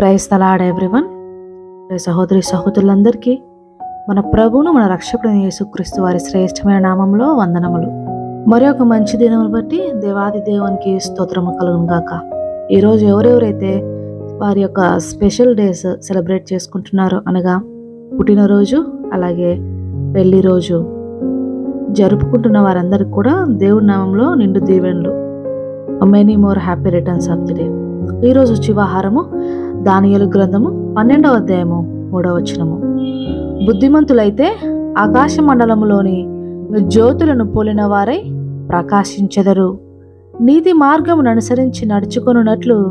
Praise తలాడ్ everyone సహోదరి సహోదరులందరికీ మన ప్రభువును మన రక్షకుడైన యేసుక్రీస్తు వారి శ్రేష్టమైన నామంలో వందనములు. మరి ఒక మంచి దినములు బట్టి దేవాది దేవునికి స్తోత్రము కలుగును గాక. ఈరోజు ఎవరెవరైతే వారి యొక్క స్పెషల్ డేస్ సెలబ్రేట్ చేసుకుంటున్నారో అనగా పుట్టినరోజు అలాగే పెళ్ళి రోజు జరుపుకుంటున్న వారందరికీ కూడా దేవుడి నామంలో నిండు దీవెనలు. Many more happy returns of the day ఈరోజు శివాహారము దానియలు గ్రంథము పన్నెండవ అధ్యాయము మూడవ వచనము. బుద్ధిమంతులైతే ఆకాశ మండలములోని జ్యోతులను పోలిన వారై ప్రకాశించెదరు. నీతి మార్గమును అనుసరించి నడుచుకొనున్నట్లు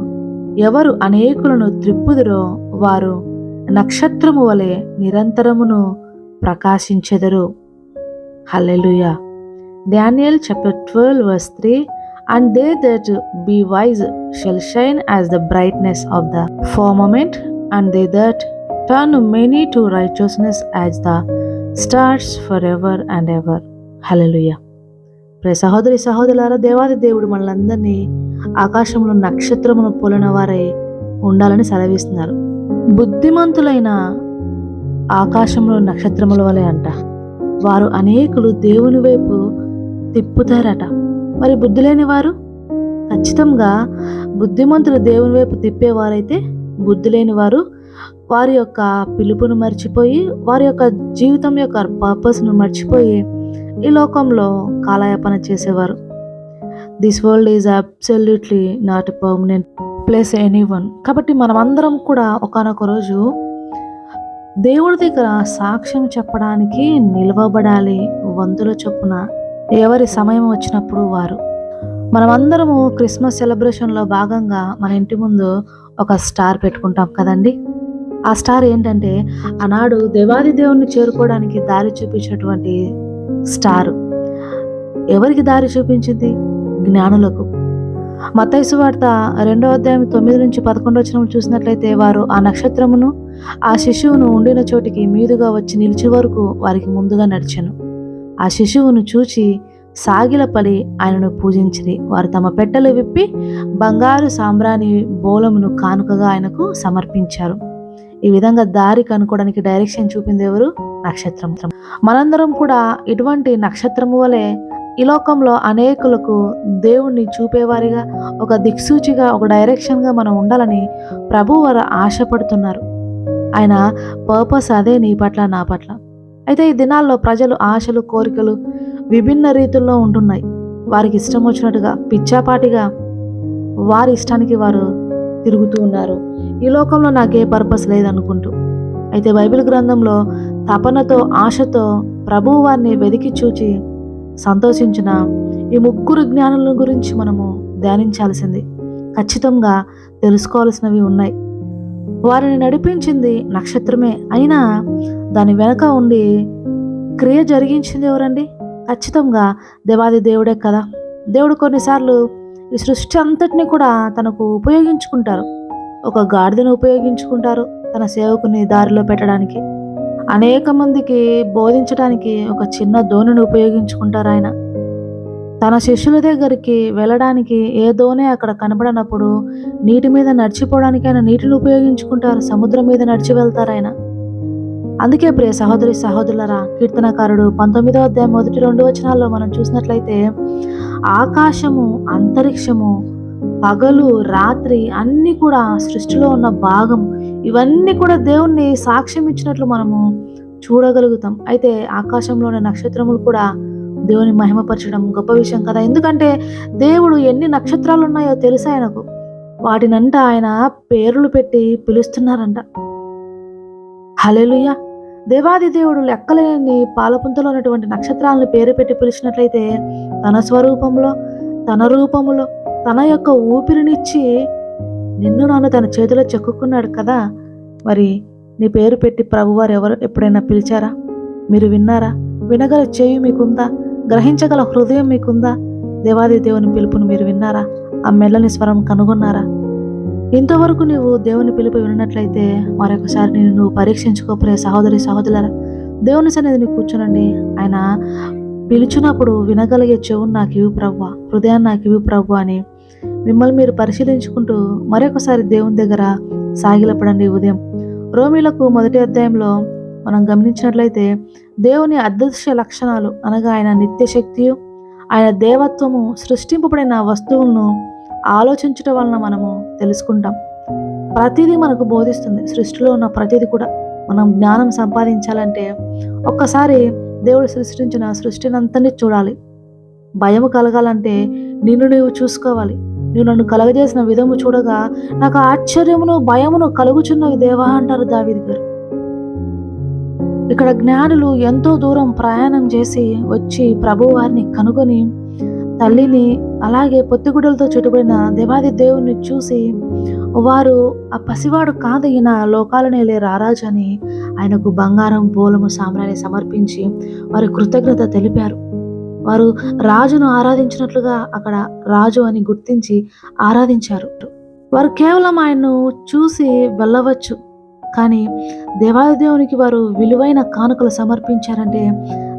ఎవరు అనేకులను త్రిప్పుదురో వారు నక్షత్రము వలె నిరంతరమును ప్రకాశించెదరు. Hallelujah. Daniel chapter twelve verse three and they that be wise shall shine as the brightness of the firmament, and they that turn many to righteousness as the stars for ever and ever hallelujah pray సహోదరి సహోదరులారా దేవాది దేవుడు మనలందరినీ ఆకాశంలో నక్షత్రమును పోలిన వారై ఉండాలని సెలవిస్తున్నారు బుద్ధిమంతులైన ఆకాశంలో నక్షత్రముల వలె అంట వారు అనేకులు దేవుని వైపు తిప్పుతారట మరి బుద్ధి లేని వారు ఖచ్చితంగా బుద్ధిమంతులు దేవుని వైపు తిప్పేవారైతే బుద్ధి లేని వారు వారి యొక్క పిలుపును మర్చిపోయి వారి యొక్క జీవితం యొక్క పర్పస్ను మర్చిపోయి ఈ లోకంలో కాలయాపన చేసేవారు. This world is absolutely not permanent place anyone కాబట్టి మనమందరం కూడా ఒకనొక రోజు దేవుడి దగ్గర సాక్ష్యం చెప్పడానికి నిలవబడాలి వంతుల చొప్పున. ఎవరి సమయం వచ్చినప్పుడు వారు. మనమందరము క్రిస్మస్ సెలబ్రేషన్లో భాగంగా మన ఇంటి ముందు ఒక స్టార్ పెట్టుకుంటాం కదండి? ఆ స్టార్ ఏంటంటే ఆనాడు దేవాది దేవుణ్ణి చేరుకోవడానికి దారి చూపించినటువంటి స్టార్. ఎవరికి దారి చూపించింది? జ్ఞానులకు. మతైసు వార్త రెండో అధ్యాయం తొమ్మిది నుంచి పదకొండు వచ్చిన చూసినట్లయితే వారు ఆ నక్షత్రమును ఆ శిశువును ఉండిన చోటికి మీదుగా వచ్చి నిలిచే వరకు వారికి ముందుగా నడిచాను. ఆ శిశువును చూచి సాగిలపడి ఆయనను పూజించిరి. వారు తమ పెట్టెలు విప్పి బంగారు సాంబ్రాణి బోలమును కానుకగా ఆయనకు సమర్పించారు. ఈ విధంగా దారి కనుక్కోవడానికి డైరెక్షన్ చూపింది ఎవరు? నక్షత్రం. మనందరం కూడా ఇటువంటి నక్షత్రము వలె ఈ లోకంలో అనేకులకు దేవుణ్ణి చూపేవారిగా ఒక దిక్సూచిగా ఒక డైరెక్షన్గా మనం ఉండాలని ప్రభు వారు ఆశపడుతున్నారు. ఆయన పర్పస్ అదే నీ పట్ల నా పట్ల. అయితే ఈ దినాల్లో ప్రజలు ఆశలు కోరికలు విభిన్న రీతుల్లో ఉంటున్నాయి. వారికి ఇష్టం వచ్చినట్టుగా పిచ్చాపాటిగా వారి ఇష్టానికి వారు తిరుగుతూ ఉన్నారు. ఈ లోకంలో నాకే పర్పస్ లేదనుకుంటూ. అయితే బైబిల్ గ్రంథంలో తపనతో ఆశతో ప్రభువు వారిని వెదికి చూచి సంతోషించిన ఈ ముగ్గురు జ్ఞానుల గురించి మనము ధ్యానించాల్సింది. ఖచ్చితంగా తెలుసుకోవాల్సినవి ఉన్నాయి. వారిని నడిపించింది నక్షత్రమే. అయినా దాని వెనక ఉండి క్రియ జరిగించింది ఎవరండి? ఖచ్చితంగా దేవాది దేవుడే కదా. దేవుడు కొన్నిసార్లు ఈ సృష్టి అంతటిని కూడా తనకు ఉపయోగించుకుంటారు. ఒక గాడిదను ఉపయోగించుకుంటారు తన సేవకుని దారిలో పెట్టడానికి. అనేక మందికి బోధించడానికి ఒక చిన్న దోణిని ఉపయోగించుకుంటారు ఆయన. తన శిష్యుల దగ్గరికి వెళ్ళడానికి ఏ అక్కడ కనబడనప్పుడు నీటి మీద నడిచిపోవడానికి ఆయన నీటిని ఉపయోగించుకుంటారు సముద్రం మీద నడిచి వెళ్తారు ఆయన. అందుకే ప్రియ సహోదరి సహోదరులరా కీర్తనకారుడు పంతొమ్మిదో అధ్యాయం మొదటి రెండు వచనాల్లో మనం చూసినట్లయితే ఆకాశము అంతరిక్షము పగలు రాత్రి అన్నీ కూడా సృష్టిలో ఉన్న భాగం. ఇవన్నీ కూడా దేవుణ్ణి సాక్ష్యం ఇచ్చినట్లు మనము చూడగలుగుతాం. అయితే ఆకాశంలోని నక్షత్రములు కూడా దేవుని మహిమపరచడం గొప్ప విషయం కదా. ఎందుకంటే దేవుడు ఎన్ని నక్షత్రాలు ఉన్నాయో తెలుసా ఆయనకు? వాటినంట ఆయన పేర్లు పెట్టి పిలుస్తున్నారంట. హలెలుయ దేవాది దేవుడు లెక్కలేని పాలపుంతలో ఉన్నటువంటి నక్షత్రాలను పేరు పెట్టి పిలిచినట్లయితే తన స్వరూపంలో తన రూపంలో తన యొక్క ఊపిరినిచ్చి నిన్ను నన్ను తన చేతిలో చెక్కుకున్నాడు కదా. మరి నీ పేరు పెట్టి ప్రభువారు ఎవరు ఎప్పుడైనా పిలిచారా? మీరు విన్నారా? వినగల చేయి మీకుందా? గ్రహించగల హృదయం మీకుందా? దేవాది దేవుని పిలుపును మీరు విన్నారా? ఆ మెల్లని స్వరం కనుగొన్నారా? ఇంతవరకు నువ్వు దేవుని పిలుపు విన్నట్లయితే మరొకసారి నేను నువ్వు పరీక్షించుకోపరే సహోదరి సహోదరులరా. దేవుని సన్నిధిని కూర్చోనండి. ఆయన పిలిచినప్పుడు వినగలిగే చెవును నాకు ఇవి ప్రవ్వ హృదయాన్ని నాకు ఇవి ప్రవ్వ అని మిమ్మల్ని మీరు పరిశీలించుకుంటూ మరొకసారి దేవుని దగ్గర సాగిలపడండి ఉదయం. రోమిలకు మొదటి అధ్యాయంలో మనం గమనించినట్లయితే దేవుని అదృశ్య లక్షణాలు అనగా ఆయన నిత్యశక్తియు ఆయన దేవత్వము సృష్టింపబడిన వస్తువులను ఆలోచించటం వలన మనము తెలుసుకుంటాం. ప్రతిదీ మనకు బోధిస్తుంది. సృష్టిలో ఉన్న ప్రతిదీ కూడా మనం జ్ఞానం సంపాదించాలంటే ఒక్కసారి దేవుడు సృష్టించిన సృష్టిని అంతని చూడాలి. భయం కలగాలంటే నిన్ను నువ్వు చూసుకోవాలి. నువ్వు నన్ను కలగజేసిన విధము చూడగా నాకు ఆశ్చర్యమును భయమును కలుగుచున్నవి దేవా అంటారు దావిది గారు. ఇక్కడ జ్ఞానులు ఎంతో దూరం ప్రయాణం చేసి వచ్చి ప్రభువారిని కనుగొని తల్లిని అలాగే పొత్తిగుడలతో చుట్టుబడిన దేవాది దేవుణ్ణి చూసి వారు ఆ పసివాడు కాదు ఈయన లోకాలనేలే రారాజు అని ఆయనకు బంగారం పూలము సామ్రాన్ని సమర్పించి వారి కృతజ్ఞత తెలిపారు. వారు రాజును ఆరాధించినట్లుగా అక్కడ రాజు అని గుర్తించి ఆరాధించారు. వారు కేవలం ఆయన్ను చూసి వెళ్ళవచ్చు. కానీ దేవాదేవునికి వారు విలువైన కానుకలు సమర్పించారంటే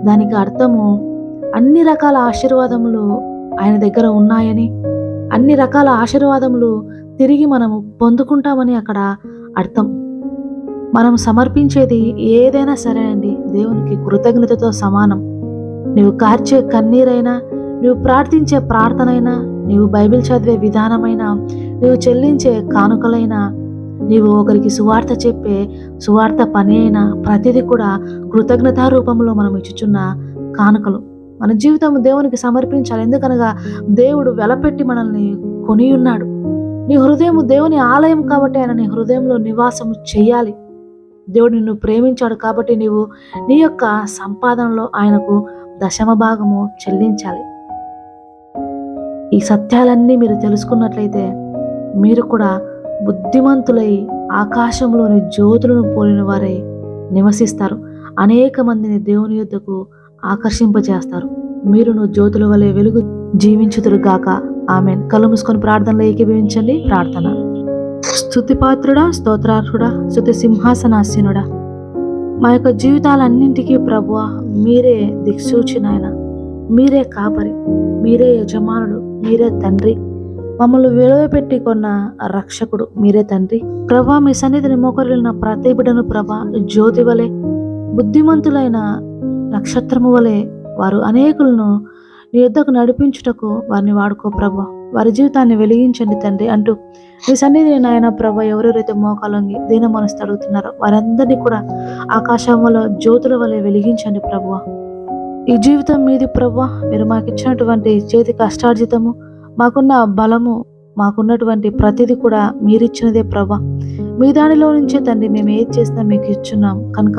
దానికి అర్థము అన్ని రకాల ఆశీర్వాదములు ఆయన దగ్గర ఉన్నాయని అన్ని రకాల ఆశీర్వాదములు తిరిగి మనము పొందుకుంటామని అక్కడ అర్థం. మనం సమర్పించేది ఏదైనా సరే అండి దేవునికి కృతజ్ఞతతో సమానం. నువ్వు కార్చే కన్నీరైనా నువ్వు ప్రార్థించే ప్రార్థనైనా నీవు బైబిల్ చదివే విధానమైనా నువ్వు చెల్లించే కానుకలైనా నీవు ఒకరికి సువార్త చెప్పే సువార్త పని అయినా ప్రతిదీ కూడా కృతజ్ఞతా రూపంలో మనం ఇచ్చుచున్న కానుకలు. మన జీవితం దేవునికి సమర్పించాలి. ఎందుకనగా దేవుడు వెలపెట్టి మనల్ని కొని ఉన్నాడు నీ హృదయం దేవుని ఆలయం కాబట్టి ఆయన నీ హృదయంలో నివాసము చేయాలి. దేవుడు నిన్ను ప్రేమించాడు కాబట్టి నీవు నీ యొక్క సంపాదనలో ఆయనకు దశమ భాగము చెల్లించాలి. ఈ సత్యాలన్నీ మీరు తెలుసుకున్నట్లయితే మీరు కూడా బుద్ధిమంతులై ఆకాశంలోని జ్యోతులను పోలిన వారై నివసిస్తారు. అనేక మందిని దేవుని యుద్ధకు ఆకర్షింపజేస్తారు. మీరును జ్యోతుల వలె వెలుగు జీవించుదురు గాక. ఆమె కళ్ళు మూసుకొని ప్రార్థనలో ఏకీభవించండి. ప్రార్థన. స్థుతిపాత్రుడా స్తోత్రార్హుడా స్థుతి సింహాసనాసీనుడా. మా యొక్క జీవితాలన్నింటికీ ప్రభువ మీరే దిక్సూచినాయన మీరే కాపరి మీరే యజమానుడు మీరే తండ్రి. మమ్మల్ని విలువ పెట్టి కొన్న రక్షకుడు మీరే తండ్రి. ప్రభా మీ సన్నిధిని మోకరిన ప్రతి బిడ్డను ప్రభా జ్యోతి వలె బుద్ధిమంతులైన నక్షత్రము వలె వారు అనేకులను నీ యుద్ధకు నడిపించుటకు వారిని వాడుకో ప్రభా. వారి జీవితాన్ని వెలిగించండి తండ్రి అంటూ నీ సన్నిధిని నాయన ప్రభా ఎవరెవరైతే మోకాలొంగి దీన మనసు అడుగుతున్నారో వారందరినీ కూడా ఆకాశంలో జ్యోతుల వలె వెలిగించండి ప్రభువ ఈ జీవితం మీది ప్రభా. మీరు మాకు ఇచ్చినటువంటి చేతి కష్టార్జితము మాకున్న బలము మాకున్నటువంటి ప్రతిదీ కూడా మీరిచ్చినదే ప్రభా. మీ దానిలో నుంచే తండ్రి మేము ఏది చేసినా మీకు ఇచ్చున్నాం. కనుక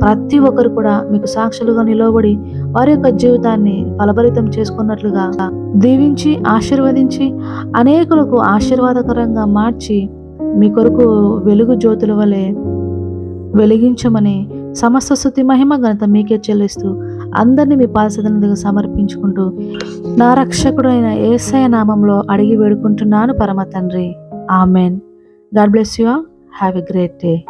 ప్రతి ఒక్కరు కూడా మీకు సాక్షులుగా నిలబడి వారి యొక్క జీవితాన్ని ఫలభరితం చేసుకున్నట్లుగా దీవించి ఆశీర్వదించి అనేకులకు ఆశీర్వాదకరంగా మార్చి మీ కొరకు వెలుగు జ్యోతుల వలె వెలిగించమని సమస్త శుతి మహిమ ఘనత మీకే చెల్లిస్తూ అందరినీ మీ పాదసదనకు సమర్పించుకుంటూ నా రక్షకుడు అయిన ఏసయ నామంలో అడిగి వేడుకుంటున్నాను పరమ తండ్రి. Amen. God bless you all. Have a great day.